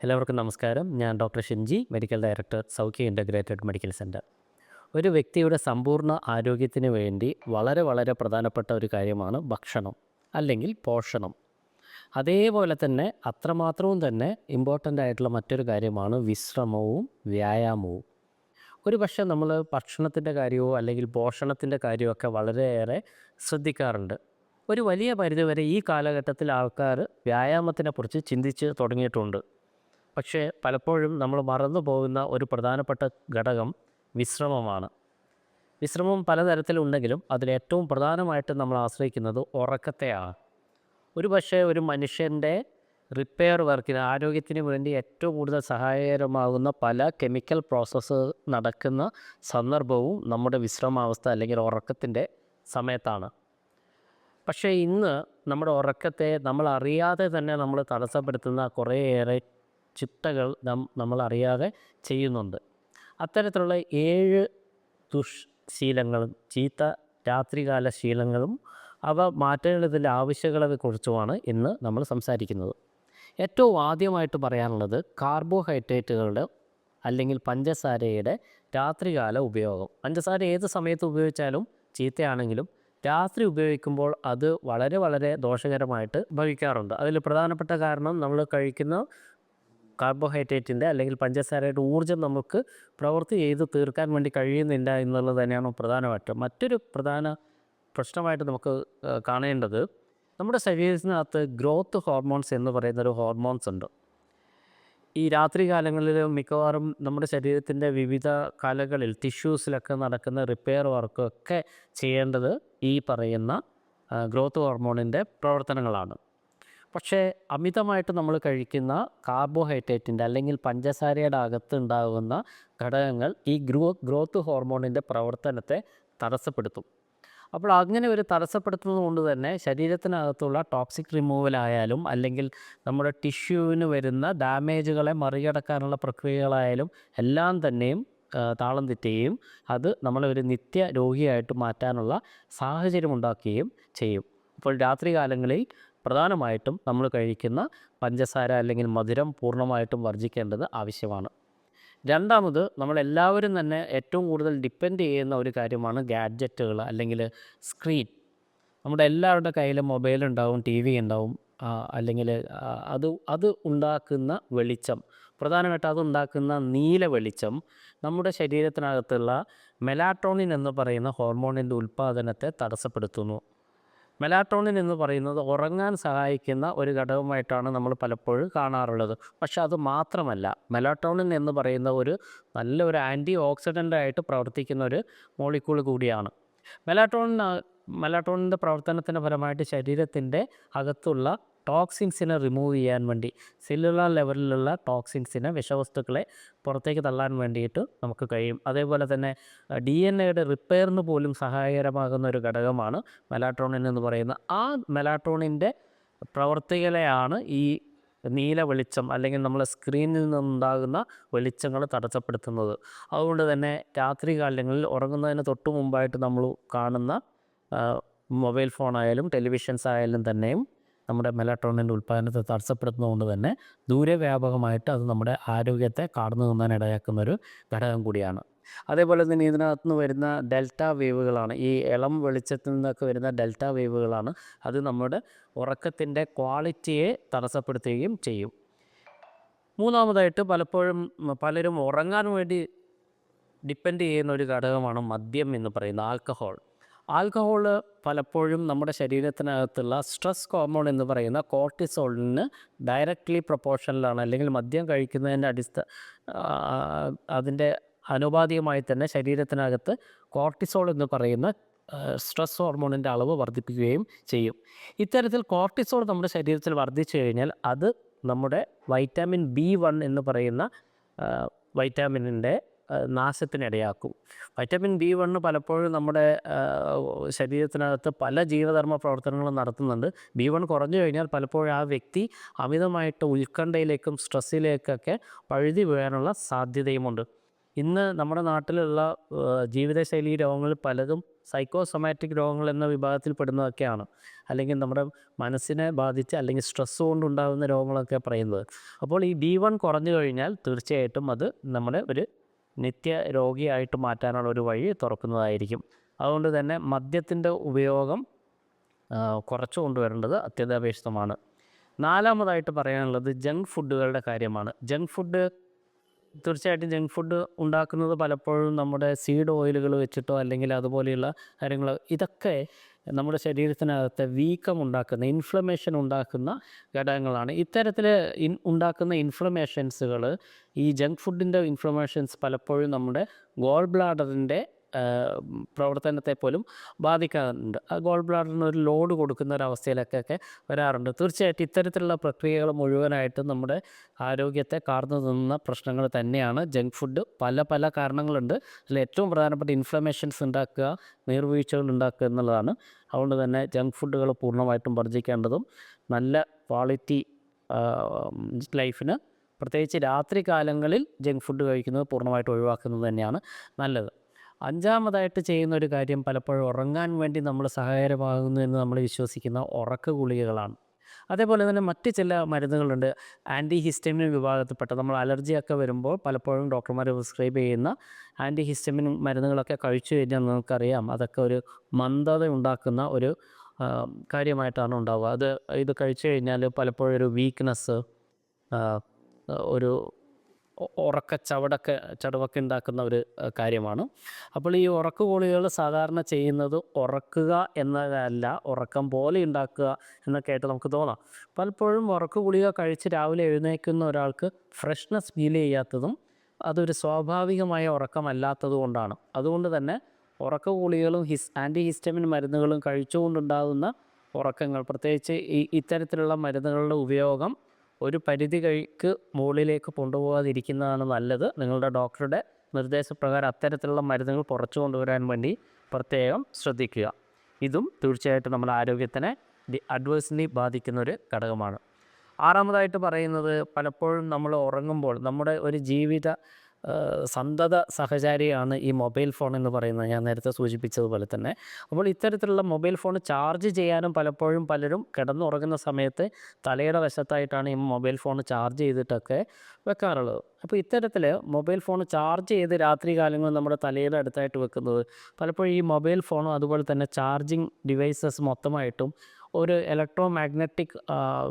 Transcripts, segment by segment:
എല്ലാവർക്കും നമസ്കാരം. ഞാൻ doctor Shinji medical director Saukhya integrated medical centre ഒരു വ്യക്തിയുടെ സമ്പൂർണ ആരോഗ്യത്തിന് വേണ്ടി വളരെ വളരെ പ്രധാനപ്പെട്ട ഒരു കാര്യമാണ് ഭക്ഷണം അല്ലെങ്കിൽ പോഷണം. അതേപോലെ തന്നെ അത്രമാത്രവും തന്നെ ഇമ്പോർട്ടന്റ് ആയിട്ടുള്ള മറ്റൊരു കാര്യമാണ് വിശ്രമവും വ്യായാമവും. ഒരു പക്ഷേ നമ്മൾ ഭക്ഷണത്തിന്റെ കാര്യമോ അല്ലെങ്കിൽ പോഷണത്തിന്റെ കാര്യമൊക്കെ വളരെയേറെ ശ്രദ്ധിക്കാറുണ്ട്. ഒരു വലിയ പരിധിവരെ ഈ കാലഘട്ടത്തിൽ ആൾക്കാർ വ്യായാമത്തിനെക്കുറിച്ച് ചിന്തിച്ച് തുടങ്ങിയിട്ടുണ്ട്. പക്ഷേ പലപ്പോഴും നമ്മൾ മറന്നു പോകുന്ന ഒരു പ്രധാനപ്പെട്ട ഘടകം വിശ്രമമാണ്. വിശ്രമം പലതരത്തിലുണ്ടെങ്കിലും അതിലേറ്റവും പ്രധാനമായിട്ട് നമ്മൾ ആശ്രയിക്കുന്നത് ഉറക്കത്തെയാണ്. ഒരു പക്ഷേ ഒരു മനുഷ്യന്റെ റിപ്പയർ വർക്കിന് ആരോഗ്യത്തിന് വേണ്ടി ഏറ്റവും കൂടുതൽ സഹായകരമാകുന്ന പല കെമിക്കൽ പ്രോസസ്സ് നടക്കുന്ന സന്ദർഭവും നമ്മുടെ വിശ്രമാവസ്ഥ അല്ലെങ്കിൽ ഉറക്കത്തിന്റെ സമയത്താണ്. പക്ഷേ ഇന്ന് നമ്മുടെ ഉറക്കത്തെ നമ്മൾ അറിയാതെ തന്നെ നമ്മൾ തടസ്സപ്പെടുത്തുന്ന കുറേയേറെ ചിട്ടകൾ നം നമ്മളറിയാതെ ചെയ്യുന്നുണ്ട്. അത്തരത്തിലുള്ള ഏഴ് ദുഷ്ശീലങ്ങളും ചീത്ത രാത്രികാല ശീലങ്ങളും അവ മാറ്റേണ്ടതിന്റെ ആവശ്യകതയെക്കുറിച്ചുമാണ് ഇന്ന് നമ്മൾ സംസാരിക്കുന്നത്. ഏറ്റവും ആദ്യമായിട്ട് പറയാനുള്ളത് കാർബോഹൈഡ്രേറ്റുകളുടെ അല്ലെങ്കിൽ പഞ്ചസാരയുടെ രാത്രികാല ഉപയോഗം. പഞ്ചസാര ഏത് സമയത്ത് ഉപയോഗിച്ചാലും ചീത്തയാണെങ്കിലും രാത്രി ഉപയോഗിക്കുമ്പോൾ അത് വളരെ വളരെ ദോഷകരമായിട്ട് ഭവിക്കാറുണ്ട്. അതിൽ പ്രധാനപ്പെട്ട കാരണം നമ്മൾ കഴിക്കുന്ന കാർബോഹൈഡ്രേറ്റിന്റെ അല്ലെങ്കിൽ പഞ്ചസാരയുടെ ഊർജം നമുക്ക് പ്രവൃത്തി ചെയ്ത് തീർക്കാൻ വേണ്ടി കഴിയുന്നില്ല എന്നുള്ളത് തന്നെയാണ് പ്രധാനമായിട്ട്. മറ്റൊരു പ്രധാന പ്രശ്നമായിട്ട് നമുക്ക് കാണേണ്ടത് നമ്മുടെ ശരീരത്തിനകത്ത് ഗ്രോത്ത് ഹോർമോൺസ് എന്ന് പറയുന്ന ഒരു ഹോർമോൺസ് ഉണ്ട്. ഈ രാത്രി കാലങ്ങളിൽ മിക്കവാറും നമ്മുടെ ശരീരത്തിന്റെ വിവിധ കലകളിൽ ടിഷ്യൂസിലൊക്കെ നടക്കുന്ന റിപ്പയർ വർക്കൊക്കെ ചെയ്യേണ്ടത് ഈ പറയുന്ന ഗ്രോത്ത് ഹോർമോണിന്റെ പ്രവർത്തനങ്ങളാണ്. പക്ഷേ അമിതമായിട്ട് നമ്മൾ കഴിക്കുന്ന കാർബോഹൈഡ്രേറ്റിന്റെ അല്ലെങ്കിൽ പഞ്ചസാരയുടെ അകത്ത് ഉണ്ടാകുന്ന ഘടകങ്ങൾ ഈ ഗ്രോ ഗ്രോത്ത് ഹോർമോണിന്റെ പ്രവർത്തനത്തെ തടസ്സപ്പെടുത്തും. അപ്പോൾ അങ്ങനെ ഒരു തടസ്സപ്പെടുത്തുന്നത് കൊണ്ട് തന്നെ ശരീരത്തിനകത്തുള്ള ടോക്സിക് റിമൂവൽ ആയാലും അല്ലെങ്കിൽ നമ്മുടെ ടിഷ്യൂവിന് വരുന്ന ഡാമേജുകളെ മറികടക്കാനുള്ള പ്രക്രിയകളായാലും എല്ലാം തന്നെയും താളം തെറ്റുകയും അത് നമ്മളെ ഒരു നിത്യ രോഗിയായിട്ട് മാറ്റാനുള്ള സാഹചര്യം ഉണ്ടാക്കുകയും ചെയ്യും. അപ്പോൾ രാത്രി കാലങ്ങളിൽ പ്രധാനമായിട്ടും നമ്മൾ കഴിക്കുന്ന പഞ്ചസാര അല്ലെങ്കിൽ മധുരം പൂർണമായിട്ടും വർജിക്കേണ്ടത് ആവശ്യമാണ്. രണ്ടാമത് നമ്മളെല്ലാവരും തന്നെ ഏറ്റവും കൂടുതൽ ഡിപ്പെൻഡ് ചെയ്യുന്ന ഒരു കാര്യമാണ് ഗാഡ്ജറ്റുകൾ അല്ലെങ്കിൽ സ്ക്രീൻ നമ്മുടെ എല്ലാവരുടെ കയ്യിലും മൊബൈൽ ഉണ്ടാവും ടി വി ഉണ്ടാവും അല്ലെങ്കിൽ അത് അത് ഉണ്ടാക്കുന്ന വെളിച്ചം പ്രധാനമായിട്ട് അത് ഉണ്ടാക്കുന്ന നീല വെളിച്ചം നമ്മുടെ ശരീരത്തിനകത്തുള്ള മെലാട്രോണിൻ എന്ന് പറയുന്ന ഹോർമോണിന്റെ ഉൽപ്പാദനത്തെ തടസ്സപ്പെടുത്തുന്നു. മെലാട്രോണിൻ എന്ന് പറയുന്നത് ഉറങ്ങാൻ സഹായിക്കുന്ന ഒരു ഘടകമായിട്ടാണ് നമ്മൾ പലപ്പോഴും കാണാറുള്ളത്. പക്ഷെ അത് മാത്രമല്ല മെലാട്ടോണിൻ എന്ന് പറയുന്ന ഒരു നല്ലൊരു ആന്റി ഓക്സിഡന്റായിട്ട് പ്രവർത്തിക്കുന്ന ഒരു മോളിക്യൂൾ കൂടിയാണ്. മെലാട്രോണിൻ മെലാട്രോണിന്റെ പ്രവർത്തനത്തിന്റെ ഫലമായിട്ട് ശരീരത്തിന്റെ അകത്തുള്ള ടോക്സിൻസിനെ റിമൂവ് ചെയ്യാൻ വേണ്ടി സെല്ലുലാർ ലെവലിലുള്ള ടോക്സിൻസിനെ വിഷവസ്തുക്കളെ പുറത്തേക്ക് തള്ളാൻ വേണ്ടിയിട്ട് നമുക്ക് കഴിയും. അതേപോലെ തന്നെ ഡി എൻ എയുടെ റിപ്പയറിന് പോലും സഹായകരമാകുന്ന ഒരു ഘടകമാണ് മെലാട്രോണിൻ എന്ന് പറയുന്ന ആ മെലാട്രോണിന്റെ പ്രവർത്തികളെയാണ് ഈ നീല വെളിച്ചം അല്ലെങ്കിൽ നമ്മളെ സ്ക്രീനിൽ നിന്നുണ്ടാകുന്ന വെളിച്ചങ്ങൾ തടസ്സപ്പെടുത്തുന്നത്. അതുകൊണ്ട് തന്നെ രാത്രി കാലങ്ങളിൽ ഉറങ്ങുന്നതിന് തൊട്ട് മുമ്പായിട്ട് നമ്മൾ കാണുന്ന മൊബൈൽ ഫോണായാലും ടെലിവിഷൻസ് ആയാലും തന്നെയും നമ്മുടെ മെലട്രോണിന്റെ ഉൽപ്പാദനത്തെ തടസ്സപ്പെടുത്തുന്നതുകൊണ്ട് തന്നെ ദൂരവ്യാപകമായിട്ട് അത് നമ്മുടെ ആരോഗ്യത്തെ കാർന്നു നിന്നാൻ ഇടയാക്കുന്ന ഒരു ഘടകം കൂടിയാണ്. അതേപോലെ തന്നെ ഇതിനകത്ത് നിന്ന് വരുന്ന ഡെൽറ്റ വേവുകളാണ് ഈ ഇളം വെളിച്ചത്തിൽ നിന്നൊക്കെ വരുന്ന ഡെൽറ്റ വേവുകളാണ് അത് നമ്മുടെ ഉറക്കത്തിന്റെ ക്വാളിറ്റിയെ തടസ്സപ്പെടുത്തുകയും ചെയ്യും. മൂന്നാമതായിട്ട് പലപ്പോഴും പലരും ഉറങ്ങാൻ വേണ്ടി ഡിപ്പെൻഡ് ചെയ്യുന്ന ഒരു ഘടകമാണ് മദ്യം എന്ന് പറയുന്ന ആൽക്കഹോൾ. ആൽക്കഹോൾ പലപ്പോഴും നമ്മുടെ ശരീരത്തിനകത്തുള്ള സ്ട്രെസ് ഹോർമോൺ എന്ന് പറയുന്ന കോർട്ടിസോളിന് ഡയറക്റ്റ്ലി പ്രൊപ്പോർഷനിലാണ് അല്ലെങ്കിൽ മദ്യം കഴിക്കുന്നതിന്റെ അടിസ്ഥ അതിന്റെ അനുപാതികമായി തന്നെ ശരീരത്തിനകത്ത് കോർട്ടിസോൾ എന്ന് പറയുന്ന സ്ട്രെസ് ഹോർമോണിന്റെ അളവ് വർദ്ധിപ്പിക്കുകയും ചെയ്യും. ഇത്തരത്തിൽ കോർട്ടിസോൾ നമ്മുടെ ശരീരത്തിൽ വർദ്ധിച്ചു കഴിഞ്ഞാൽ അത് നമ്മുടെ വൈറ്റാമിൻ ബി വൺ എന്ന് പറയുന്ന വൈറ്റാമിനിന്റെ നാശത്തിനിടയാക്കും. വൈറ്റമിൻ ബി വണ്ണ് പലപ്പോഴും നമ്മുടെ ശരീരത്തിനകത്ത് പല ജീവധർമ്മ പ്രവർത്തനങ്ങളും നടത്തുന്നുണ്ട്. ബി വൺ കുറഞ്ഞു കഴിഞ്ഞാൽ പലപ്പോഴും ആ വ്യക്തി അമിതമായിട്ട് ഉത്കണ്ഠയിലേക്കും സ്ട്രെസ്സിലേക്കൊക്കെ പഴുതി വീഴാനുള്ള സാധ്യതയുമുണ്ട്. ഇന്ന് നമ്മുടെ നാട്ടിലുള്ള ജീവിതശൈലി രോഗങ്ങൾ പലതും സൈക്കോസൊമാറ്റിക് രോഗങ്ങൾ എന്ന വിഭാഗത്തിൽ പെടുന്നതൊക്കെയാണ് അല്ലെങ്കിൽ നമ്മുടെ മനസ്സിനെ ബാധിച്ച് അല്ലെങ്കിൽ സ്ട്രെസ് കൊണ്ടുണ്ടാകുന്ന രോഗങ്ങളൊക്കെ പറയുന്നത്. അപ്പോൾ ഈ ബി വൺ കുറഞ്ഞു കഴിഞ്ഞാൽ തീർച്ചയായിട്ടും അത് നമ്മുടെ ഒരു നിത്യ രോഗിയായിട്ട് മാറ്റാനുള്ള ഒരു വഴി തുറക്കുന്നതായിരിക്കും. അതുകൊണ്ട് തന്നെ മദ്യത്തിന്റെ ഉപയോഗം കുറച്ചു കൊണ്ടുവരേണ്ടത് അത്യന്താപേക്ഷിതമാണ്. നാലാമതായിട്ട് പറയാനുള്ളത് ജങ്ക് ഫുഡുകളുടെ കാര്യമാണ്. ജങ്ക് ഫുഡ് തീർച്ചയായിട്ടും ജങ്ക് ഫുഡ് ഉണ്ടാക്കുന്നത് പലപ്പോഴും നമ്മുടെ സീഡ് ഓയിലുകൾ വെച്ചിട്ടോ അല്ലെങ്കിൽ അതുപോലെയുള്ള കാര്യങ്ങൾ ഇതൊക്കെ നമ്മുടെ ശരീരത്തിനകത്ത് വീക്കം ഉണ്ടാക്കുന്ന ഇൻഫ്ലമേഷൻ ഉണ്ടാക്കുന്ന ഘടകങ്ങളാണ്. ഇത്തരത്തിൽ ഇൻ ഉണ്ടാക്കുന്ന ഇൻഫ്ലമേഷൻസുകൾ ഈ ജങ്ക് ഫുഡിന്റെ ഇൻഫ്ലമേഷൻസ് പലപ്പോഴും നമ്മുടെ ഗോൾ ബ്ലാഡറിന്റെ പ്രവർത്തനത്തെ പോലും ബാധിക്കാറുണ്ട്. ആ ഗോൾ ബ്ലാഡറിന് ഒരു ലോഡ് കൊടുക്കുന്ന ഒരു അവസ്ഥയിലേക്കൊക്കെ വരാറുണ്ട്. തീർച്ചയായിട്ടും ഇത്തരത്തിലുള്ള പ്രക്രിയകൾ മുഴുവനായിട്ട് നമ്മുടെ ആരോഗ്യത്തെ കാർന്നു നിന്ന പ്രശ്നങ്ങൾ തന്നെയാണ്. ജങ്ക് ഫുഡ് പല പല കാരണങ്ങളുണ്ട്. അതിൽ ഏറ്റവും പ്രധാനപ്പെട്ട ഇൻഫ്ലമേഷൻസ് ഉണ്ടാക്കുക നീർവീഴ്ചകൾ ഉണ്ടാക്കുക എന്നുള്ളതാണ്. അതുകൊണ്ട് തന്നെ ജങ്ക് ഫുഡുകൾ പൂർണമായിട്ടും വർജിക്കേണ്ടതും നല്ല ക്വാളിറ്റി ലൈഫിന് പ്രത്യേകിച്ച് രാത്രി കാലങ്ങളിൽ ജങ്ക് ഫുഡ് കഴിക്കുന്നത് പൂർണമായിട്ട് ഒഴിവാക്കുന്നത് തന്നെയാണ് നല്ലത്. അഞ്ചാമതായിട്ട് ചെയ്യുന്ന ഒരു കാര്യം പലപ്പോഴും ഉറങ്ങാൻ വേണ്ടി നമ്മൾ സഹായകരമാകുന്നു എന്ന് നമ്മൾ വിശ്വസിക്കുന്ന ഉറക്ക ഗുളികകളാണ് അതേപോലെ തന്നെ മറ്റ് ചില മരുന്നുകളുണ്ട്. ആന്റി ഹിസ്റ്റമിൻ വിഭാഗത്തിൽപ്പെട്ട നമ്മൾ അലർജിയൊക്കെ വരുമ്പോൾ പലപ്പോഴും ഡോക്ടർമാർ പ്രിസ്ക്രൈബ് ചെയ്യുന്ന ആന്റി ഹിസ്റ്റമിൻ മരുന്നുകളൊക്കെ കഴിച്ചു കഴിഞ്ഞാൽ നമുക്കറിയാം അതൊക്കെ ഒരു മന്ദത ഉണ്ടാക്കുന്ന ഒരു കാര്യമായിട്ടാണ് ഉണ്ടാവുക. അത് ഇത് കഴിച്ചു കഴിഞ്ഞാൽ പലപ്പോഴും ഒരു വീക്ക്നെസ് ഒരു ഉറക്ക ചവടൊക്കെ ചടവൊക്കെ ഉണ്ടാക്കുന്ന ഒരു കാര്യമാണ്. അപ്പോൾ ഈ ഉറക്ക ഗുളികകൾ സാധാരണ ചെയ്യുന്നത് ഉറക്കുക എന്നതല്ല ഉറക്കം പോലെ ഉണ്ടാക്കുക എന്നൊക്കെ ആയിട്ട് നമുക്ക് തോന്നാം. പലപ്പോഴും ഉറക്ക ഗുളിക കഴിച്ച് രാവിലെ എഴുന്നേൽക്കുന്ന ഒരാൾക്ക് ഫ്രഷ്നെസ് ഫീൽ ചെയ്യാത്തതും അതൊരു സ്വാഭാവികമായ ഉറക്കമല്ലാത്തത് കൊണ്ടാണ്. അതുകൊണ്ട് തന്നെ ഉറക്ക ഗുളികളും ഹിസ് ആന്റി ഹിസ്റ്റമിൻ മരുന്നുകളും കഴിച്ചുകൊണ്ടുണ്ടാകുന്ന ഉറക്കങ്ങൾ പ്രത്യേകിച്ച് ഈ ഇത്തരത്തിലുള്ള മരുന്നുകളുടെ ഉപയോഗം ഒരു പരിധി കഴിക്ക് മുകളിലേക്ക് കൊണ്ടുപോകാതിരിക്കുന്നതാണ് നല്ലത്. നിങ്ങളുടെ ഡോക്ടറുടെ നിർദ്ദേശപ്രകാരം അത്തരത്തിലുള്ള മരുന്നുകൾ കുറച്ചു കൊണ്ടുവരാൻ വേണ്ടി പ്രത്യേകം ശ്രദ്ധിക്കുക. ഇതും തീർച്ചയായിട്ടും നമ്മുടെ ആരോഗ്യത്തിനെ അഡ്വേഴ്സ്ലി ബാധിക്കുന്ന ഒരു ഘടകമാണ്. ആറാമതായിട്ട് പറയുന്നത് പലപ്പോഴും നമ്മൾ ഉറങ്ങുമ്പോൾ നമ്മുടെ ഒരു ജീവിത സന്തത സഹചാരിയാണ് ഈ മൊബൈൽ ഫോൺ എന്ന് പറയുന്നത്. ഞാൻ നേരത്തെ സൂചിപ്പിച്ചതുപോലെ തന്നെ. അപ്പോൾ ഇത്തരത്തിലുള്ള മൊബൈൽ ഫോൺ ചാർജ് ചെയ്യാനും പലപ്പോഴും പലരും കിടന്നുറങ്ങുന്ന സമയത്ത് തലയുടെ വശത്തായിട്ടാണ് ഈ മൊബൈൽ ഫോൺ ചാർജ് ചെയ്തിട്ടൊക്കെ വെക്കാറുള്ളത്. അപ്പോൾ ഇത്തരത്തിൽ മൊബൈൽ ഫോൺ ചാർജ് ചെയ്ത് രാത്രി കാലങ്ങളിൽ നമ്മുടെ തലയുടെ അടുത്തായിട്ട് വെക്കുന്നത്. പലപ്പോഴും ഈ മൊബൈൽ ഫോണും അതുപോലെ തന്നെ ചാർജിങ് ഡിവൈസസ് മൊത്തമായിട്ടും ഒരു ഇലക്ട്രോ മാഗ്നറ്റിക്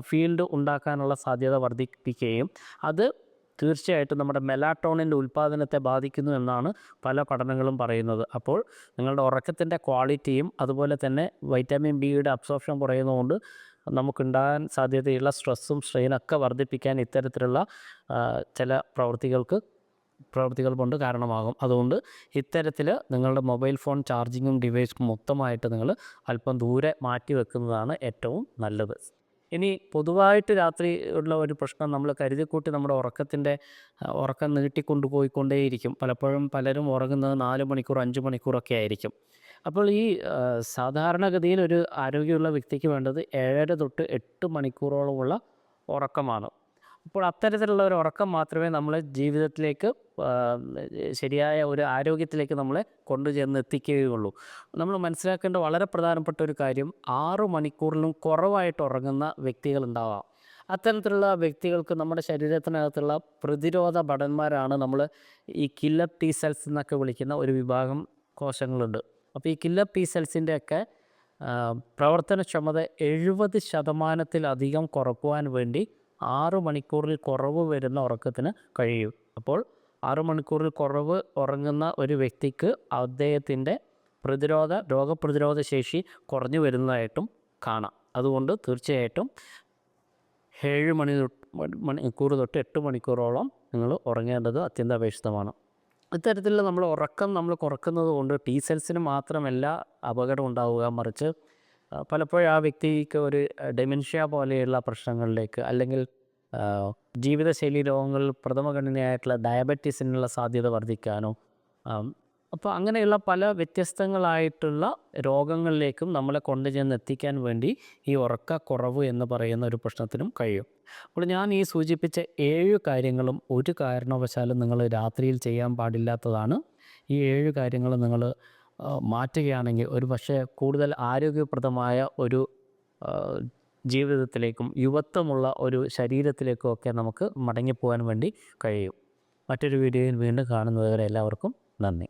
ഫീൽഡ് ഉണ്ടാക്കാനുള്ള സാധ്യത വർദ്ധിപ്പിക്കുകയും അത് തീർച്ചയായിട്ടും നമ്മുടെ മെലാട്ടോണിന്റെ ഉൽപ്പാദനത്തെ ബാധിക്കുന്നു എന്നാണ് പല പഠനങ്ങളും പറയുന്നത്. അപ്പോൾ നിങ്ങളുടെ ഉറക്കത്തിന്റെ ക്വാളിറ്റിയും അതുപോലെ തന്നെ വൈറ്റമിൻ ബിയുടെ അബ്സോർപ്ഷൻ കുറയുന്നതുകൊണ്ട് നമുക്കുണ്ടാകാൻ സാധ്യതയുള്ള സ്ട്രെസ്സും സ്ട്രെയിനൊക്കെ വർദ്ധിപ്പിക്കാൻ ഇത്തരത്തിലുള്ള ചില പ്രവൃത്തികൾക്ക് പ്രവൃത്തികൾ കൊണ്ട് കാരണമാകും. അതുകൊണ്ട് ഇത്തരത്തിൽ നിങ്ങളുടെ മൊബൈൽ ഫോൺ ചാർജിങ്ങും ഡിവൈസും മൊത്തമായിട്ട് നിങ്ങൾ അല്പം ദൂരെ മാറ്റി വെക്കുന്നതാണ് ഏറ്റവും നല്ലത്. ഇനി പൊതുവായിട്ട് രാത്രി ഉള്ള ഒരു പ്രശ്നം നമ്മൾ കരുതിക്കൂട്ടി നമ്മുടെ ഉറക്കത്തിന്റെ ഉറക്കം നീട്ടിക്കൊണ്ടു പോയിക്കൊണ്ടേയിരിക്കും പലപ്പോഴും പലരും ഉറങ്ങുന്നത് നാല് മണിക്കൂർ അഞ്ച് മണിക്കൂറൊക്കെ ആയിരിക്കും. അപ്പോൾ ഈ സാധാരണഗതിയിൽ ഒരു ആരോഗ്യമുള്ള വ്യക്തിക്ക് വേണ്ടത് ഏഴര തൊട്ട് എട്ട് മണിക്കൂറോളമുള്ള ഉറക്കമാണ്. അപ്പോൾ അത്തരത്തിലുള്ള ഒരു ഉറക്കം മാത്രമേ നമ്മളെ ജീവിതത്തിലേക്ക് ശരിയായ ഒരു ആരോഗ്യത്തിലേക്ക് നമ്മളെ കൊണ്ടുചെന്ന് എത്തിക്കുകയുള്ളൂ. നമ്മൾ മനസ്സിലാക്കേണ്ട വളരെ പ്രധാനപ്പെട്ട ഒരു കാര്യം ആറു മണിക്കൂറിലും കുറവായിട്ട് ഉറങ്ങുന്ന വ്യക്തികൾ വ്യക്തികളുണ്ടാവാം അത്തരത്തിലുള്ള വ്യക്തികൾക്ക് നമ്മുടെ ശരീരത്തിനകത്തുള്ള പ്രതിരോധ ഭടന്മാരാണ് നമ്മൾ ഈ കില്ലർ ടി സെൽസ് എന്നൊക്കെ വിളിക്കുന്ന ഒരു വിഭാഗം കോശങ്ങളുണ്ട്. അപ്പോൾ ഈ കില്ലർ ടി സെൽസിന്റെയൊക്കെ പ്രവർത്തനക്ഷമത എഴുപത് ശതമാനത്തിലധികം കുറക്കുവാൻ വേണ്ടി ആറ് മണിക്കൂറിൽ കുറവ് വരുന്ന ഉറക്കത്തിന് കഴിയും. അപ്പോൾ ആറ് മണിക്കൂറിൽ കുറവ് ഉറങ്ങുന്ന ഒരു വ്യക്തിക്ക് അദ്ദേഹത്തിന്റെ പ്രതിരോധ രോഗപ്രതിരോധ ശേഷി കുറഞ്ഞു വരുന്നതായിട്ടും കാണാം. അതുകൊണ്ട് തീർച്ചയായിട്ടും ഏഴ് മണി മണിക്കൂർ തൊട്ട് എട്ട് മണിക്കൂറോളം നിങ്ങൾ ഉറങ്ങേണ്ടത് അത്യന്താപേക്ഷിതമാണ്. ഇത്തരത്തിൽ നമ്മൾ ഉറക്കം നമ്മൾ കുറക്കുന്നത് കൊണ്ട് ടി സെൽസിന് മാത്രമല്ല അപകടം ഉണ്ടാവുക. മറിച്ച് പലപ്പോഴും ആ വ്യക്തിക്ക് ഒരു ഡെമെൻഷ്യ പോലെയുള്ള പ്രശ്നങ്ങളിലേക്ക് അല്ലെങ്കിൽ ജീവിതശൈലി രോഗങ്ങളിൽ പ്രഥമഗണനയായിട്ടുള്ള ഡയബറ്റീസിനുള്ള സാധ്യത വർദ്ധിക്കാനോ അപ്പോൾ അങ്ങനെയുള്ള പല വ്യത്യസ്തങ്ങളായിട്ടുള്ള രോഗങ്ങളിലേക്കും നമ്മളെ കൊണ്ടുചെന്ന് എത്തിക്കാൻ വേണ്ടി ഈ ഉറക്കക്കുറവ് എന്ന് പറയുന്ന ഒരു പ്രശ്നത്തിനും കഴിയും. അപ്പോൾ ഞാൻ ഈ സൂചിപ്പിച്ച ഏഴ് കാര്യങ്ങളും ഒരു കാരണവശാലും നിങ്ങൾ രാത്രിയിൽ ചെയ്യാൻ പാടില്ലാത്തതാണ്. ഈ ഏഴ് കാര്യങ്ങൾ നിങ്ങൾ മാറ്റുകയാണെങ്കിൽ ഒരു പക്ഷേ കൂടുതൽ ആരോഗ്യപ്രദമായ ഒരു ജീവിതത്തിലേക്കും യുവത്വമുള്ള ഒരു ശരീരത്തിലേക്കും ഒക്കെ നമുക്ക് മടങ്ങിപ്പോകാൻ വേണ്ടി കഴിയും. മറ്റൊരു വീഡിയോയിൽ വീണ്ടും കാണുന്നതുവരെ എല്ലാവർക്കും നന്ദി.